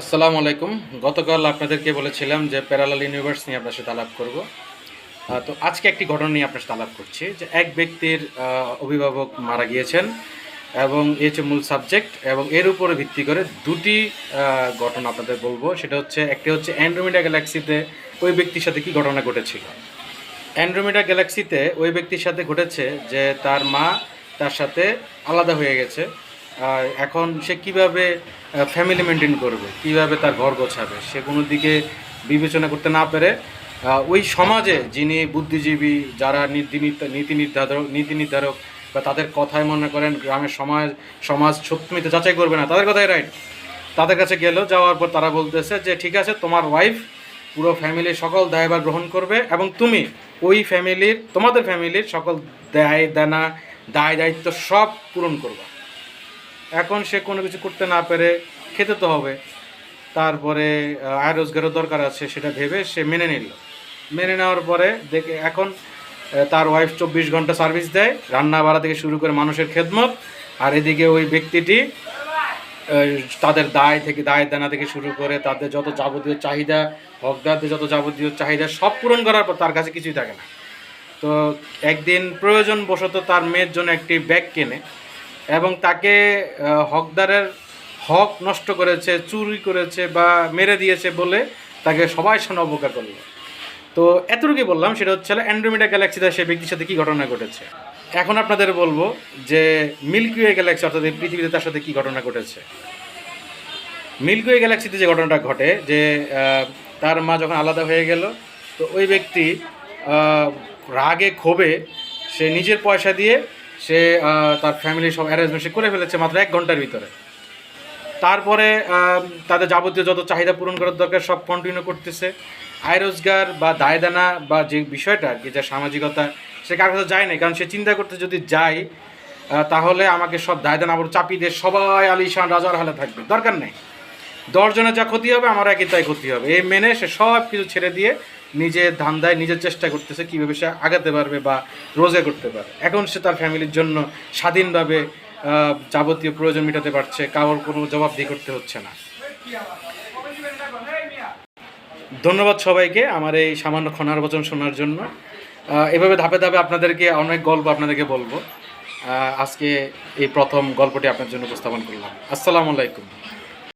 আসসালামু আলাইকুম। গতকাল আপনাদেরকে বলেছিলাম যে প্যারালাল ইউনিভার্স নিয়ে আপনার সাথে আলাপ করব। তো আজকে একটি ঘটনা নিয়ে আপনার সাথে আলাপ করছি যে এক ব্যক্তির অভিভাবক মারা গিয়েছেন এবং এই হচ্ছে মূল সাবজেক্ট এবং এর উপরে ভিত্তি করে দুটি ঘটনা আপনাদের বলব। সেটা হচ্ছে, একটি হচ্ছে অ্যান্ড্রোমিডা গ্যালাক্সিতে ওই ব্যক্তির সাথে কি ঘটনা ঘটেছিল। অ্যান্ড্রোমিডা গ্যালাক্সিতে ওই ব্যক্তির সাথে ঘটেছে যে তার মা তার সাথে আলাদা হয়ে গেছে। এখন সে কীভাবে ফ্যামিলি মেনটেন করবে, কীভাবে তার ঘর গোছাবে, সে কোনো দিকে বিবেচনা করতে না পেরে ওই সমাজে যিনি বুদ্ধিজীবী, যারা নীতি নির্ধারক নীতি নির্ধারক, বা তাদের কথায় মনে করেন, গ্রামের সমাজ সমাজ সত্যমিতে যাচাই করবে না, তাদের কথাই রাইট তাদের কাছে গেল যাওয়ার পর তারা বলতেছে যে, ঠিক আছে, তোমার ওয়াইফ পুরো ফ্যামিলির সকল দায়ভার গ্রহণ করবে এবং তুমি ওই ফ্যামিলির তোমাদের ফ্যামিলির সকল দায় দানা দায় দায়িত্ব সব পূরণ করবে। এখন সে কোনো কিছু করতে না পেরে খেতে তো হবে। তারপরে আয় রোজগারও দরকার আছে, সেটা ভেবে সে মেনে নিল। মেনে নেওয়ার পরে দেখে এখন তার ওয়াইফ চব্বিশ ঘণ্টা সার্ভিস দেয় রান্না বাড়া থেকে শুরু করে মানুষের খেদমত। আর এদিকে ওই ব্যক্তিটি তাদের দায় থেকে দায় দানা থেকে শুরু করে তাদের যত যাবতীয় চাহিদা, হকদারদের যত যাবতীয় চাহিদা, সব পূরণ করার পর তার কাছে কিছুই থাকে না। তো একদিন প্রয়োজন বশত তার মেয়ের জন্য একটি ব্যাগ কেনে। এবং তাকে হকদারের হক নষ্ট করেছে, চুরি করেছে বা মেরে দিয়েছে বলে তাকে সবাই সামনে অবজ্ঞা করল। তো এতটুকুই বললাম, সেটা হচ্ছে অ্যান্ড্রোমিডা গ্যালাক্সিতে সে ব্যক্তির সাথে কী ঘটনা ঘটেছে। এখন আপনাদের বলব যে মিল্কি ওয়ে গ্যালাক্সি অর্থাৎ এই পৃথিবীতে তার সাথে কী ঘটনা ঘটেছে। মিল্কি ওয়ে গ্যালাক্সিতে যে ঘটনাটা ঘটে, যে তার মা যখন আলাদা হয়ে গেল, তো ওই ব্যক্তি রাগে ক্ষোভে সে নিজের পয়সা দিয়ে সে তার ফ্যামিলির সব অ্যারেঞ্জমেন্ট সে করে ফেলেছে মাত্র এক ঘণ্টার ভিতরে। তারপরে তাদের যাবতীয় যত চাহিদা পূরণ করার দরকার সব কন্টিনিউ করতেছে। আয় রোজগার বা দায় দানা বা যে বিষয়টা আর কি, যা সামাজিকতা, সে কার কাছে যায় না কারণ সে চিন্তা করতে যদি যায় তাহলে আমাকে সব দায় দানা আবার চাপিয়ে দিয়ে সবাই আলিশান রাজার হালে থাকবে। দরকার নেই। দশজনের যা ক্ষতি হবে আমার একই তাই ক্ষতি হবে। এই মেনে সে সব কিছু ছেড়ে দিয়ে নিজের ধান্দায় নিজের চেষ্টা করতেছে কীভাবে সে আগাতে পারবে বা রোজগার করতে পারবে। এখন সে তার ফ্যামিলির জন্য স্বাধীনভাবে যাবতীয় প্রয়োজন মেটাতে পারছে, কারোর কোনো জবাবদিহি করতে হচ্ছে না। ধন্যবাদ সবাইকে আমার এই সামান্য ক্ষণার বচন শোনার জন্য। এভাবে ধাপে ধাপে আপনাদেরকে অনেক গল্প আপনাদেরকে বলব। আজকে এই প্রথম গল্পটি আপনার জন্য উপস্থাপন করলাম। আসসালামু আলাইকুম।